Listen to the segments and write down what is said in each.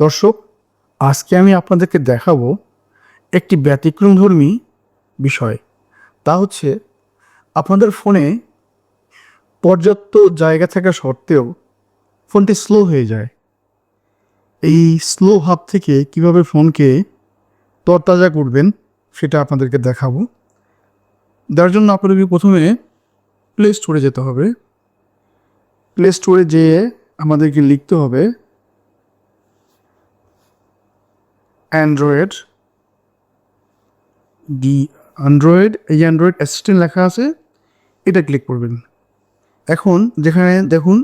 দর্শক, আজকে আমি আপনাদেরকে দেখাবো একটি ব্যতিক্রমধর্মী বিষয়। তা হচ্ছে, আপনাদের ফোনে পর্যাপ্ত জায়গা থাকা সত্ত্বেও ফোনটি স্লো হয়ে যায়। এই স্লো ভাব থেকে কীভাবে ফোনকে তরতাজা করবেন সেটা আপনাদেরকে দেখাবো। যার জন্য আপনাদেরকে প্রথমে প্লে স্টোরে যেতে হবে। প্লে স্টোরে যেয়ে আমাদেরকে লিখতে হবে অ্যান্ড্রয়েড ডি অ্যান্ড্রয়েড এই অ্যান্ড্রয়েড অ্যাসিস্ট্যান্ট লেখা আছে, এটা ক্লিক করবেন। এখন যেখানে দেখুন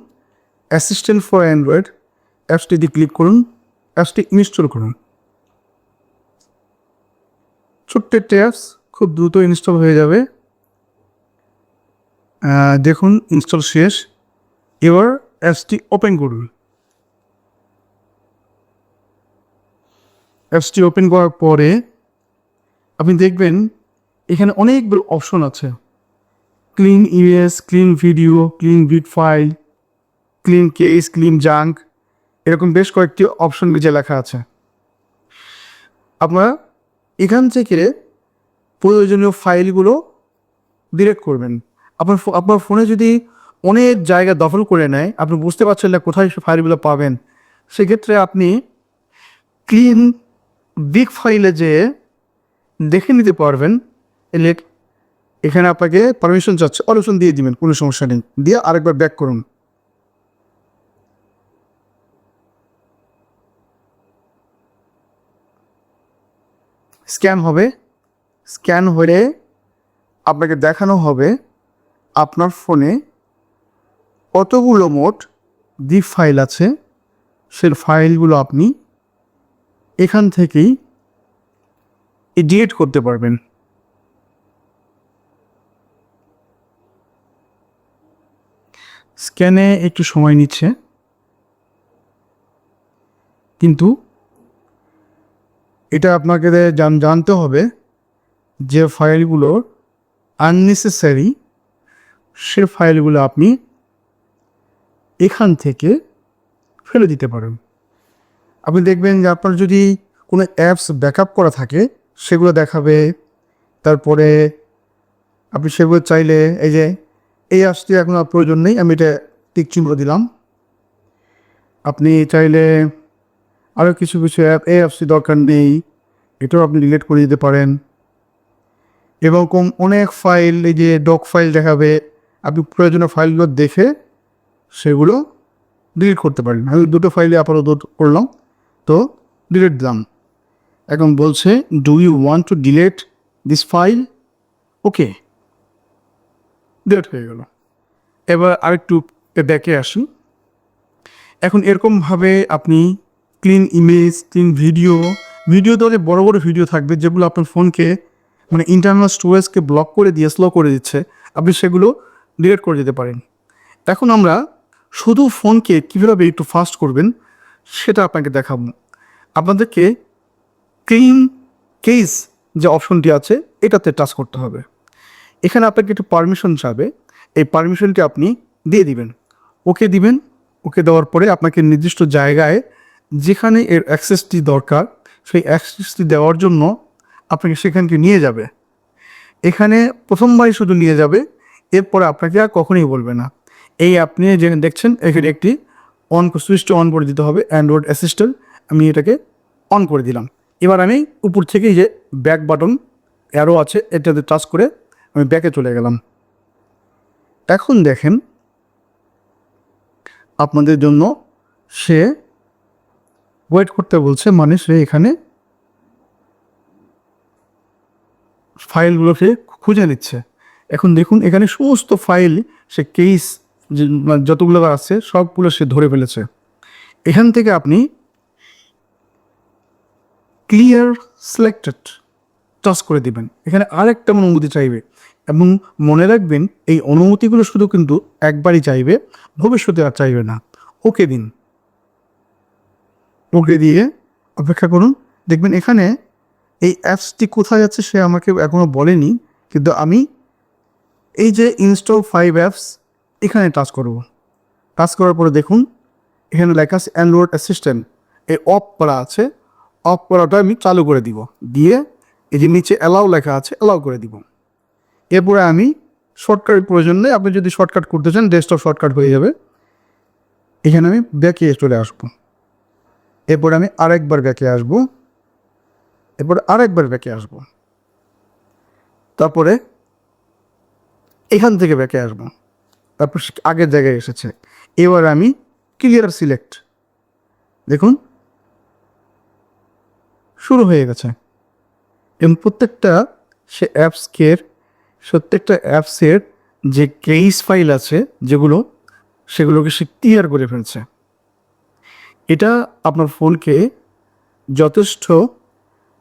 অ্যাসিস্ট্যান্ট ফর অ্যান্ড্রয়েড অ্যাপসটিতে ক্লিক করুন অ্যাপসটি ইনস্টল করুন। ছোট্ট একটি অ্যাপস খুব দ্রুত ইনস্টল হয়ে যাবে। দেখুন ইনস্টল শেষ। এবার অ্যাপসটি ওপেন করুন। অ্যাপসটি ওপেন করার পরে আপনি দেখবেন এখানে অনেকগুলো অপশন আছে। Clean image clean video clean big file clean cache clean junk এরকম বেশ কয়েকটি অপশন নিচে লেখা আছে। আপনারা এখান থেকে প্রয়োজনীয় ফাইলগুলো ডিরেক্ট করবেন। আপনার আপনার ফোনে যদি অনেক জায়গা দখল করে নেয়, আপনি বুঝতে পারছেন না কোথায় ফাইলগুলো পাবেন, সেক্ষেত্রে আপনি ক্লিন বিগ ফাইলে যেয়ে দেখে নিতে পারবেন। এখানে আপনাকে পারমিশন চাচ্ছে। অপশন দিয়ে দিবেন, কোনো সমস্যা নেই। দিয়ে আরেকবার ব্যাক করুন। স্ক্যান হবে। স্ক্যান হলে আপনাকে দেখানো হবে আপনার ফোনে কতগুলো মোট ডিপ ফাইল আছে। সে ফাইলগুলো আপনি এখান থেকেই এডিট করতে পারবেন। স্ক্যানে একটু সময় নিচ্ছে। কিন্তু এটা আপনাকে জানতে হবে যে ফাইলগুলো আননেসেসারি, সে ফাইলগুলো আপনি এখান থেকে ফেলে দিতে পারেন। আপনি দেখবেন যে আপনার যদি কোনো অ্যাপস ব্যাকআপ করা থাকে, সেগুলো দেখাবে। তারপরে আপনি সেগুলো চাইলে এই যে, এই অ্যাপসটি এখন আর প্রয়োজন নেই, আমি এটা টিক চিহ্ন দিলাম। আপনি চাইলে আরও কিছু কিছু অ্যাপ এই অ্যাপসটি দরকার নেই, এটাও আপনি ডিলিট করে দিতে পারেন। এরকম অনেক ফাইল এই যে ডক ফাইল দেখাবে, আপনি প্রয়োজনীয় ফাইলগুলো দেখে সেগুলো ডিলিট করতে পারেন। আমি দুটো ফাইলে আপাতত করলাম। তো ডিলেট দিলাম এখন বলছে do you want to delete this file okay delete হয়ে গেল। এবার আরেকটু ব্যাকে আসুন এখন এরকমভাবে আপনি ক্লিন ইমেজ ক্লিন ভিডিও ভিডিওতে অনেক বড় বড় ভিডিও থাকবে যেগুলো আপনার ফোনকে মানে ইন্টারনাল স্টোরেজকে ব্লক করে দিয়ে স্লো করে দিচ্ছে। আপনি সেগুলো ডিলেট করে দিতে পারেন। এখন আমরা শুধু ফোনকে কীভাবে একটু ফাস্ট করবেন, সেটা আপনাকে দেখাবো। আপনাদেরকে ক্লিন কেস যে অপশনটি আছে, এটাতে টাচ করতে হবে। এখানে আপনাকে একটু পারমিশন চাবে। এই পারমিশনটি আপনি দিয়ে দিবেন। ওকে দিবেন। ওকে দেওয়ার পরে আপনাকে নির্দিষ্ট জায়গায় যেখানে এর অ্যাক্সেসটি দরকার, সেই অ্যাক্সেসটি দেওয়ার জন্য আপনাকে সেখানকে নিয়ে যাবে। এখানে প্রথমবারই শুধু নিয়ে যাবে। এরপরে আপনাকে আর কখনোই বলবে না। এই আপনি যে দেখছেন, এখানে একটি অন সুইচটি অন করে দিতে হবে অ্যান্ড্রয়েড অ্যাসিস্ট্যান্ট আমি এটাকে অন করে দিলাম। এবার আমি উপর থেকে যে ব্যাক বাটন অ্যারো আছে, এটাতে টাচ করে আমি ব্যাকে চলে গেলাম। এখন দেখেন আপনাদের জন্য সে ওয়েট করতে বলছে মানে সে এখানে ফাইলগুলো সে খুঁজে নিচ্ছে। এখন দেখুন, এখানে সমস্ত ফাইল সে কেস যতগুলো আছে, সবগুলো সে ধরে ফেলেছে। এখান থেকে আপনি ক্লিয়ার সিলেক্টেড টাচ করে দিবেন। এখানে আর একটা অনুমতি চাইবে এবং মনে রাখবেন, এই অনুমতিগুলো শুধু কিন্তু একবারই চাইবে, ভবিষ্যতে আর চাইবে না। ওকে দিন। ওকে দিয়ে অপেক্ষা করুন। দেখবেন এখানে এই অ্যাপসটি কোথায় আছে সে আমাকে এখনও বলেনি, কিন্তু আমি এই যে ইনস্টল ফাইভ অ্যাপস এখানে টাচ করব। টাচ করার পরে দেখুন, এখানে লেখা আছে অ্যান্ড্রয়েড অ্যাসিস্ট্যান্ট এই অফ করা আছে। অফ করাটা আমি চালু করে দিব। দিয়ে এই যে নিচে অ্যালাউ লেখা আছে অ্যালাউ করে দিব। এরপরে আমি শর্টকাটের প্রয়োজন নেই। আপনি যদি শর্টকাট করতে চান ডেস্কটপ শর্টকাট হয়ে যাবে। এখানে আমি ব্যাকে চলে আসব। এরপরে আমি আরেকবার ব্যাকে আসব। এরপরে আরেকবার ব্যাকে আসব। তারপরে এখান থেকে ব্যাকে আসব। তারপর আগের জায়গায় এসেছে। এবার আমি ক্লিয়ার সিলেক্ট দেখুন শুরু হয়ে গেছে। এবং প্রত্যেকটা সে অ্যাপসকের প্রত্যেকটা অ্যাপসের যে কেস ফাইল আছে, যেগুলো, সেগুলোকে সে ক্লিয়ার করে ফেলছে। এটা আপনার ফোনকে যথেষ্ট,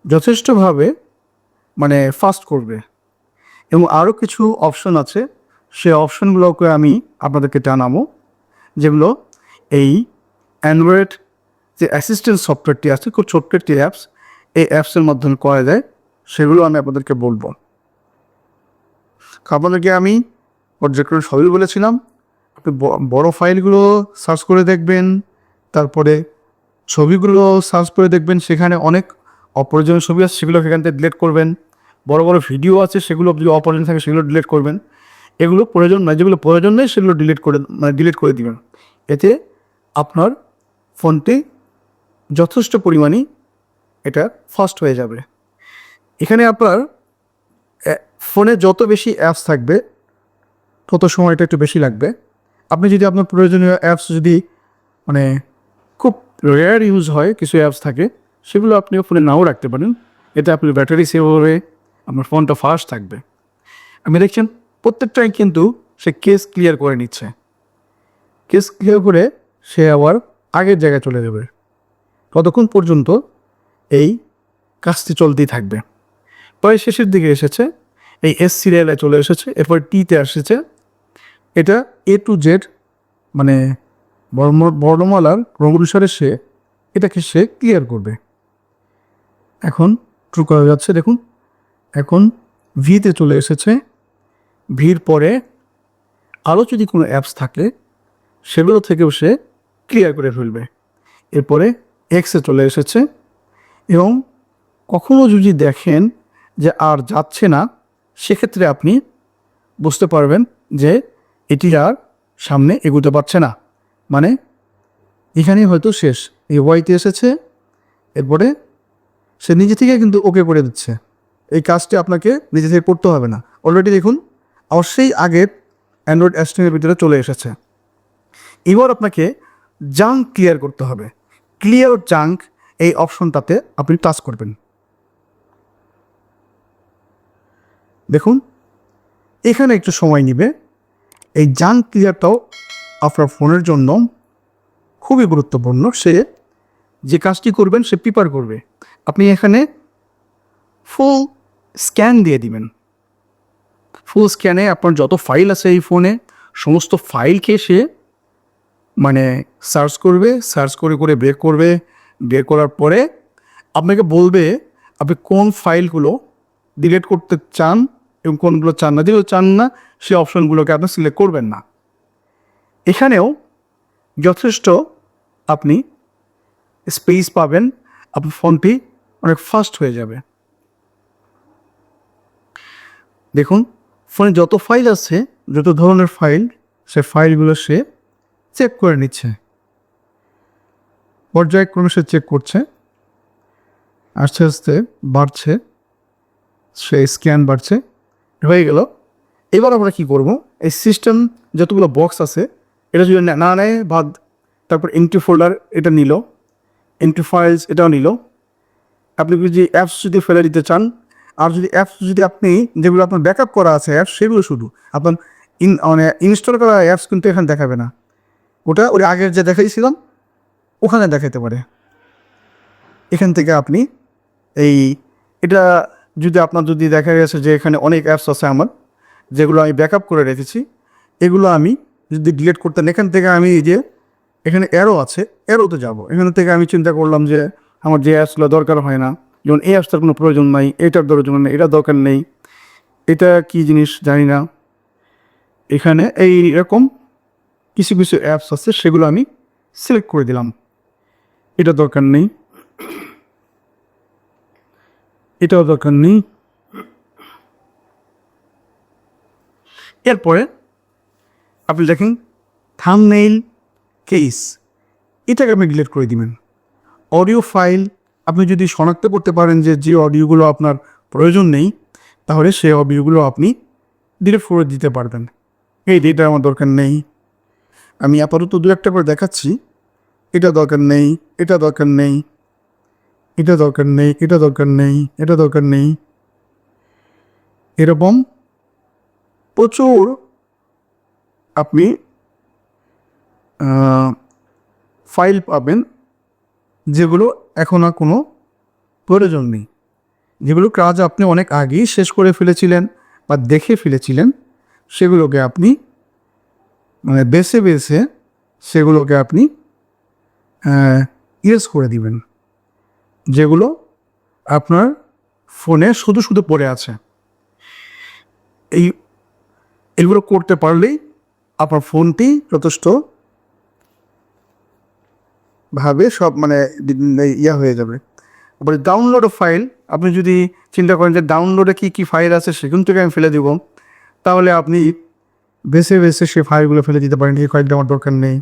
যথেষ্টভাবে মানে ফাস্ট করবে। এবং আরও কিছু অপশন আছে, সে অপশনগুলোকে আমি আপনাদেরকে জানাব। যেগুলো এই অ্যান্ড্রয়েড যে অ্যাসিস্ট্যান্ট সফটওয়্যারটি আছে, খুব ছোট্ট একটি অ্যাপস এই অ্যাপসের মাধ্যমে করা যায়, সেগুলো আমি আপনাদেরকে বলব। আপনাদেরকে আমি পর্যায়ক্রমে সবই বলেছিলাম, আপনি বড় ফাইলগুলো সার্চ করে দেখবেন, তারপরে ছবিগুলো সার্চ করে দেখবেন, সেখানে অনেক অপ্রয়োজনীয় ছবি আছে, সেগুলো সেখান থেকে ডিলেট করবেন। বড় বড় ভিডিও আছে, সেগুলো যদি অপ্রয়োজন থাকে, সেগুলো ডিলিট করবেন। এগুলো প্রয়োজন নয়, যেগুলো প্রয়োজন নেই, সেগুলো ডিলিট করে মানে ডিলিট করে দিবেন। এতে আপনার ফোনটি যথেষ্ট পরিমাণে এটা ফাস্ট হয়ে যাবে। এখানে আপনার ফোনে যত বেশি অ্যাপস থাকবে, তত সময়টা একটু বেশি লাগবে। আপনি যদি আপনার প্রয়োজনীয় অ্যাপস যদি মানে খুব রেয়ার ইউজ হয়, কিছু অ্যাপস থাকে, সেগুলো আপনি ফোনে নাও রাখতে পারেন। এতে আপনার ব্যাটারি সেভ হবে, আপনার ফোনটা ফাস্ট থাকবে। আপনি দেখছেন, প্রত্যেকটাই কিন্তু সে কেস ক্লিয়ার করে নিচ্ছে। কেস ক্লিয়ার করে সে আবার আগের জায়গায় চলে যাবে। ততক্ষণ পর্যন্ত এই কাজটি চলতেই থাকবে। প্রায় শেষের দিকে এসেছে, এই এস সিরিয়ালে চলে এসেছে, এরপর টিতে এসেছে এটা এ টু জেড মানে বর্ণ- বর্ণমালার ক্রম অনুসারে সে এটাকে সে ক্লিয়ার করবে। এখন ট্রু করা যাচ্ছে, দেখুন। এখন ভিতে চলে এসেছে। ভির পরে আরও যদি কোনো অ্যাপস থাকে, সেগুলো থেকেও সে ক্লিয়ার করে ফেলবে। এরপরে এক্সে চলে এসেছে। এবং কখনো যদি দেখেন যে আর যাচ্ছে না, সেক্ষেত্রে আপনি বুঝতে পারবেন যে এটি আর সামনে এগোতে পারছে না। মানে এখানেই হয়তো শেষ। এই ওয়াইতে এসেছে, এরপরে সে নিজে থেকে কিন্তু ওকে করে দিচ্ছে। এই কাজটি আপনাকে নিজে থেকে করতে হবে না। অলরেডি দেখুন সেই আগের অ্যান্ড্রয়েড অ্যাস্টিংয়ের ভিতরে চলে এসেছে। এবার আপনাকে জাঙ্ক ক্লিয়ার করতে হবে। ক্লিয়ার জাঙ্ক এই অপশনটাতে আপনি টাচ করবেন। দেখুন, এখানে একটু সময় নেবে। এই জাঙ্ক ক্লিয়ারটাও আপনার ফোনের জন্য খুবই গুরুত্বপূর্ণ। সে যে কাজটি করবেন, সে প্রিপার করবে। আপনি এখানে ফুল স্ক্যান দিয়ে দিবেন। ফুল স্ক্যানে আপনার যত ফাইল আছে এই ফোনে, সমস্ত ফাইলকে সে মানে সার্চ করবে সার্চ করে করে বের করবে। বের করার পরে আপনাকে বলবে আপনি কোন ফাইলগুলো ডিলেট করতে চান এবং কোনগুলো চান না। যেগুলো চান না, সেই অপশনগুলোকে আপনি সিলেক্ট করবেন না। এখানেও যথেষ্ট আপনি স্পেস পাবেন, আপনার ফোনটি অনেক ফাস্ট হয়ে যাবে। দেখুন, ফোনে যত ফাইল আছে, যত ধরনের ফাইল সে ফাইলগুলো সে চেক করে নিচ্ছে। পর্যায়ক্রমে সে চেক করছে। আস্তে আস্তে বাড়ছে। সে স্ক্যান বাড়ছে। হয়ে গেল। এবার আমরা কি করব? এই সিস্টেম যতগুলো বক্স আছে, এটা যদি না- নেয়, বাদ, তারপর এন্ট্রি ফোল্ডার এটা নিল। এন্ট্রি ফাইলস এটাও নিল। আপনি যদি অ্যাপস যদি ফেলে দিতে চান, আর যদি অ্যাপস যদি আপনি যেগুলো আপনার ব্যাকআপ করা আছে অ্যাপস সেগুলো শুধু, আপনার ইন মানে ইনস্টল করা অ্যাপস কিন্তু এখানে দেখাবে না। ওটা ওই আগের যে দেখাইছিলাম ওখানে দেখাতে পারে। এখান থেকে আপনি এই, এটা যদি আপনার যদি দেখা গেছে যে এখানে অনেক অ্যাপস আছে আমার, যেগুলো আমি ব্যাকআপ করে রেখেছি, এগুলো আমি যদি ডিলেট করতেন, এখান থেকে আমি যে এখানে অ্যারো আছে অ্যারোতে যাব। এখান থেকে আমি চিন্তা করলাম যে আমার যে অ্যাপসগুলো দরকার হয় না, যেমন এই অ্যাপসটার কোনো প্রয়োজন নাই, এটার প্রয়োজন নেই, এটা দরকার নেই, এটা কি জিনিস জানি না। এখানে এই রকম কিছু কিছু অ্যাপস আছে, সেগুলো আমি সিলেক্ট করে দিলাম। এটা দরকার নেই। এটাও দরকার নেই। এরপরে আপনি দেখেন থামনেইল কেস। এটাকে আপনি ডিলেট করে দিবেন। অডিও ফাইল আপনি যদি শনাক্ত করতে পারেন যে যে অডিওগুলো আপনার প্রয়োজন নেই, তাহলে সেই অডিওগুলো আপনি ডিলিট করে দিতে পারবেন। এই এটা আমার দরকার নেই। আমি আপাতত দু একটা করে দেখাচ্ছি। এটা দরকার নেই, এটা দরকার নেই, এটা দরকার নেই, এটা দরকার নেই, এটা দরকার নেই। এরকম প্রচুর আপনি ফাইল পাবেন যেগুলো এখন আর কোনো প্রয়োজন নেই। যেগুলো কাজ আপনি অনেক আগেই শেষ করে ফেলেছিলেন বা দেখে ফেলেছিলেন, সেগুলোকে আপনি মানে বেছে বেছে সেগুলোকে আপনি ইয়েস করে দিবেন, যেগুলো আপনার ফোনে শুধু শুধু পড়ে আছে। এই, এগুলো করতে পারলেই আপনার ফোনটি যথেষ্ট ভাবে সব মানে ইয়া হয়ে যাবে। তারপরে ডাউনলোড ফাইল আপনি যদি চিন্তা করেন যে ডাউনলোডে কী কী ফাইল আছে সেখান থেকে আমি ফেলে দিব, তাহলে আপনি বেছে বেছে সে ফাইলগুলো ফেলে দিতে পারেন, এই ফাইলটা আমার দরকার নেই।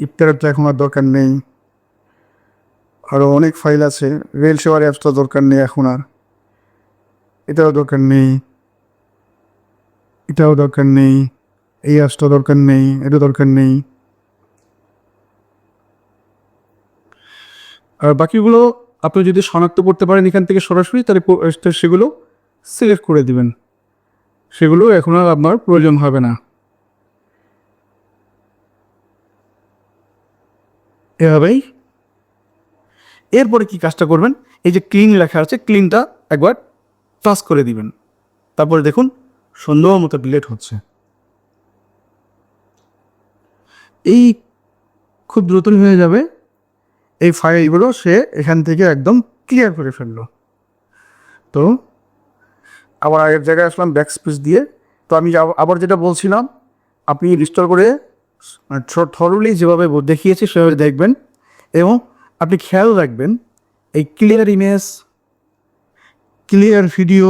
ইফতারেরটা এখন আর দরকার নেই। আরও অনেক ফাইল আছে। রেল সেবার অ্যাপসটা দরকার নেই এখন আর। এটাও দরকার নেই। এটাও দরকার নেই। এই অ্যাপসটা দরকার নেই। এটা দরকার নেই। আর বাকিগুলো আপনি যদি শনাক্ত করতে পারেন এখান থেকে সরাসরি, তাহলে সেগুলো সিলেক্ট করে দিবেন। সেগুলো এখন আর আপনার প্রয়োজন হবে না। এভাবেই। এরপরে কি কাজটা করবেন? এই যে ক্লিন লেখা আছে ক্লিনটা একবার টাচ করে দিবেন। তারপরে দেখুন, সুন্দর মতো ডিলেট হচ্ছে। এই খুব দ্রুতই হয়ে যাবে। এই ফাইলগুলো সে এখান থেকে একদম ক্লিয়ার করে ফেলল। তো আবার আগের জায়গায় আসলাম ব্যাক স্পেস দিয়ে। তো আমি আবার যেটা বলছিলাম, আপনি রিস্টোর করে থরলি যেভাবে দেখিয়েছি, সেভাবে দেখবেন এবং আপনি খেয়াল রাখবেন, এই clear image clear video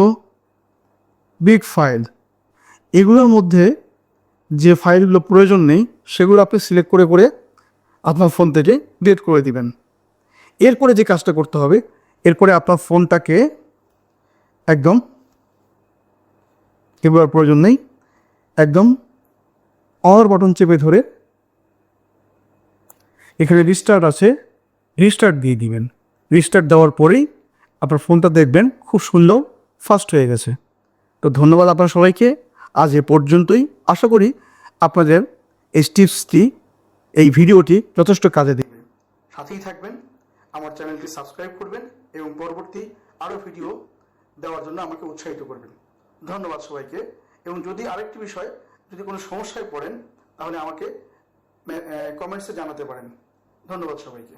big file এগুলোর মধ্যে যে ফাইলগুলো প্রয়োজন নেই, সেগুলো আপনি সিলেক্ট করে করে আপনার ফোন থেকে ডিলিট করে দিবেন। এরপরে যে কাজটা করতে হবে, এরপরে আপনার ফোনটাকে একদম আর প্রয়োজন নেই, একদম অর বাটন চেপে ধরে এখানে রিস্টার্ট আছে। রিস্টার্ট দিয়ে দিবেন। রিস্টার্ট দেওয়ার পরেই আপনার ফোনটা দেখবেন, খুব সুন্দর ফাস্ট হয়ে গেছে। তো ধন্যবাদ আপনার সবাইকে। আজ এ পর্যন্তই। আশা করি আপনাদের এই টিপসটি এই ভিডিওটি যথেষ্ট কাজে দেবে। সাথেই থাকবেন। আমার চ্যানেলটি সাবস্ক্রাইব করবেন এবং পরবর্তী আরও ভিডিও দেওয়ার জন্য আমাকে উৎসাহিত করবেন। ধন্যবাদ সবাইকে। এবং যদি আরেকটি বিষয় যদি কোনো সমস্যায় পড়েন তাহলে আমাকে কমেন্টসে জানাতে পারেন। ধন্যবাদ সবাইকে।